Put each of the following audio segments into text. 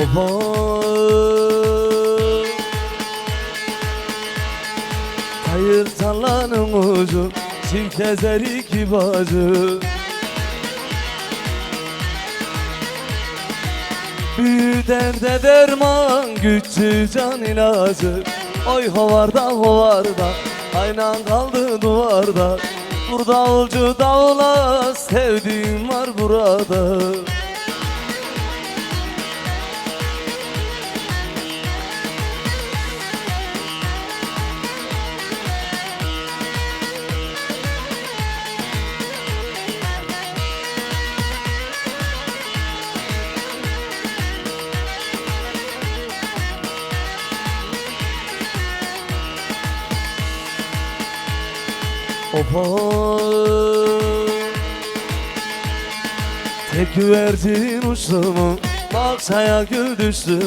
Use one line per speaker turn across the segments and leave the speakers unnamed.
Oho. Hayır tarlanın ucu Çift ezer iki bacı Büyü derde derman Güçlü can ilacı. Oy hovarda hovarda Aynan kaldı duvarda. Burada davulcu davula Sevdiğim var burada Tek güvercin uçtu mu Balçaya gül düştü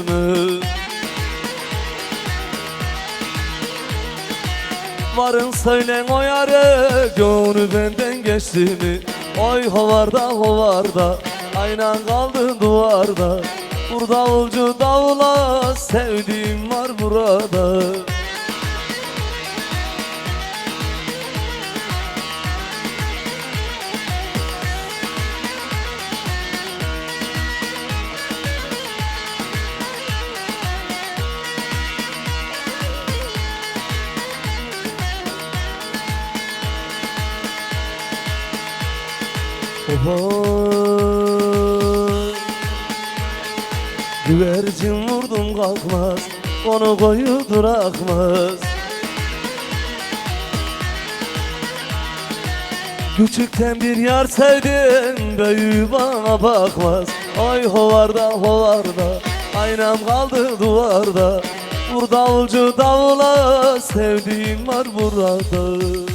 Varın söylen o yarı Gönlü benden geçti mi? Oy hovarda hovarda Aynen kaldı duvarda. Vur davulcu davula Sevdiğim var burada Oho. Güvercin vurdum kalkmaz Onu koyu bırakmaz. Küçükten bir yar sevdim Büyüğü bana bakmaz. Ay hovarda hovarda Aynam kaldı duvarda. Vur davulcu davula Sevdiğim var burada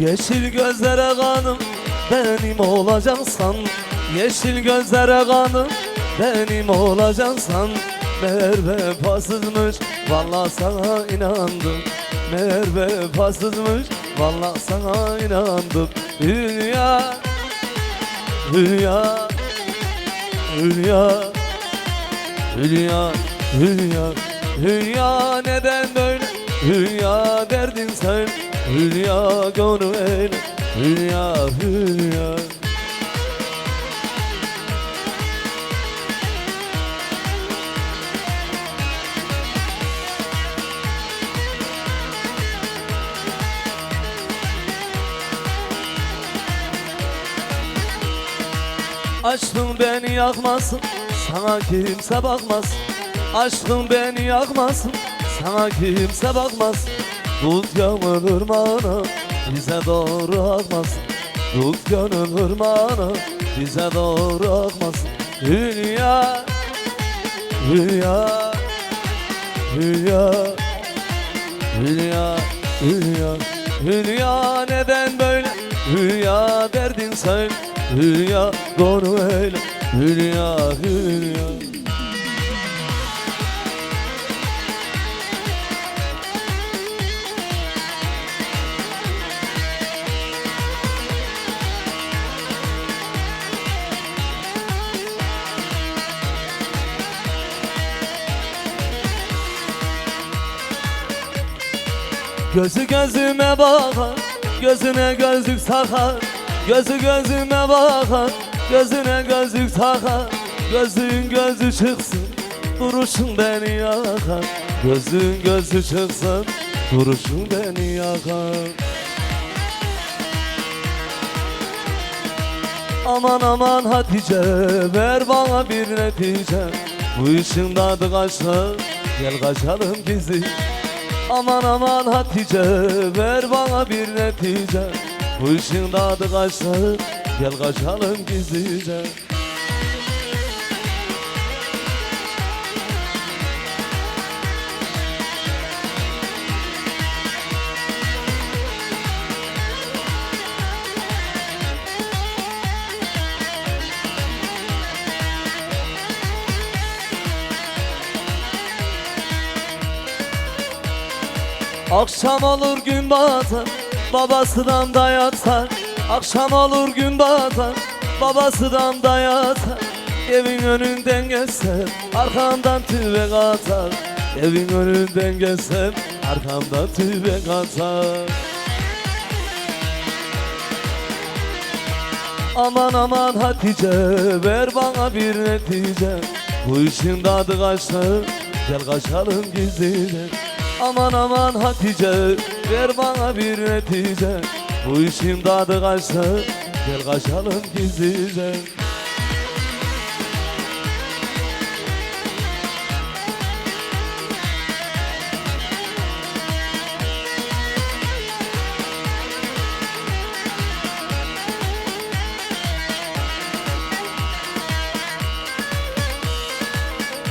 Yeşil gözlere kanım benim olacaksan Yeşil gözlere kanım benim olacaksan Meğer vefasızmış valla sana inandım. Meğer vefasızmış valla sana inandım. Hülya Hülya Hülya Hülya Hülya Hülya neden böyle? Hülya derdin sen Hülya gönül Hülya Hülya. Aşkın beni yakmasın Sana kimse bakmaz. Aşkın beni yakmasın Sana kimse bakmaz Tut gönül ırmağına Bize doğru akmasın. Tut gönül ırmağına Bize doğru akmasın. Hülya Hülya Hülya Hülya Hülya Hülya neden böyle? Hülya derdin söyle Hülya konu öyle Hülya Hülya Gözü gözüme bakar Gözüne gözlük takar. Gözü gözüme bakar Gözüne gözlük takar. Gözün gözü çıksın Duruşun beni yakar. Gözün gözü çıksın Duruşun beni yakar. Aman aman Hatice Ver bana bir netice. Bu işin tadı kaçtı Gel kaçalım gizli Aman aman Hatice ver bana bir netice. Bu işin tadı kaçtı gel kaçalım gizlice Akşam olur gün batar Babasından da yatar. Akşam olur gün batar Babasından da yatar. Evin önünden geçsem Arkamdan tübek atar Evin önünden geçsem Arkamdan tübek atar Aman aman Hatice ver bana bir netice. Bu işin tadı kaçtı gel kaçalım gizlice Aman aman Hatice ver bana bir netice. Bu işin tadı kaçtı gel kaçalım gizlice.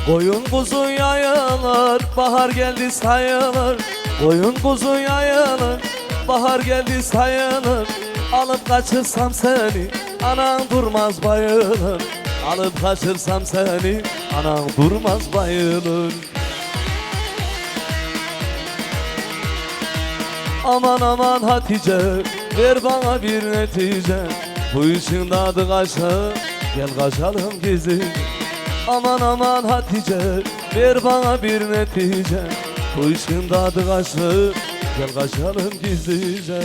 Koyun kuzu yayılır, bahar geldi sayılır Koyun kuzu yayılır, bahar geldi sayılır. Alıp kaçırsam seni, anan durmaz bayılır. Alıp kaçırsam seni, anan durmaz bayılır. Aman aman Hatice, ver bana bir netice. Bu işin tadı kaçtı, gel kaçalım gizlice. Aman aman Hatice Ver bana bir netice. Bu işin tadı kaçtı. Gel kaçalım gizlice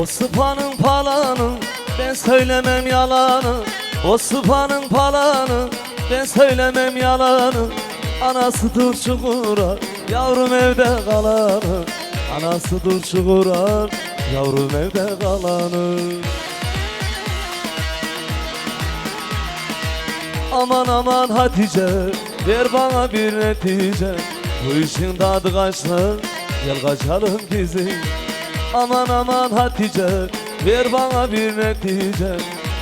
O sıpanın palanı ben söylemem yalanı. O sıpanın palanı ben söylemem yalanı. Anasıdır çukura yavrum evde kalanı. Anasıdır çukura yavrum evde kalanı. Aman aman Hatice ver bana bir netice. Bu işin tadı kaçtı gel kaçalım gizli Aman aman Hatice ver bana bir netice.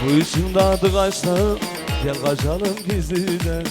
Bu işin tadı kaçtı gel kaçalım gizlice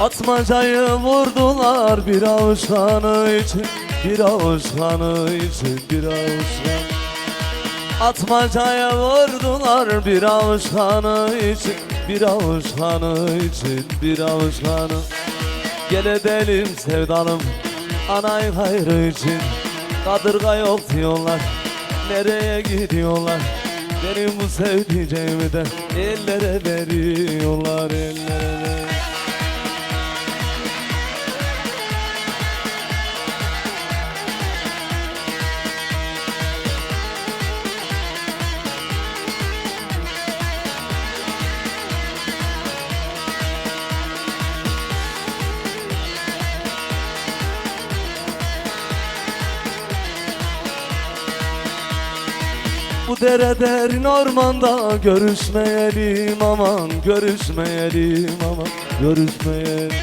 Atmacayı vurdular bir avuç kanı için Bir avuç kanı için bir avuç kanı Atmacaya vurdular bir avuç kanı için Bir avuç kanı için bir avuç kanı Gel edelim sevdalım anay hayrı için. Kadırga yok diyorlar nereye gidiyorlar? Benim bu sevdiceğimi de ellere veriyorlar ellere Bu dere derin ormanda görüşmeyelim aman görüşmeyelim aman görüşmeyelim.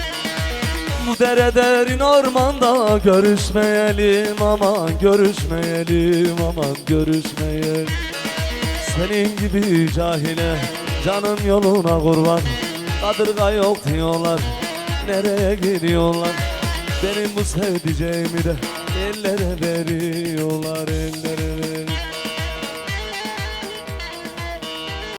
Bu dere derin ormanda görüşmeyelim aman görüşmeyelim aman görüşmeyelim. Senin gibi cahile canım yoluna kurban Kadırga yok diyorlar nereye gidiyorlar? Benim bu sevdiceğimi de ellere veriyorlar ellere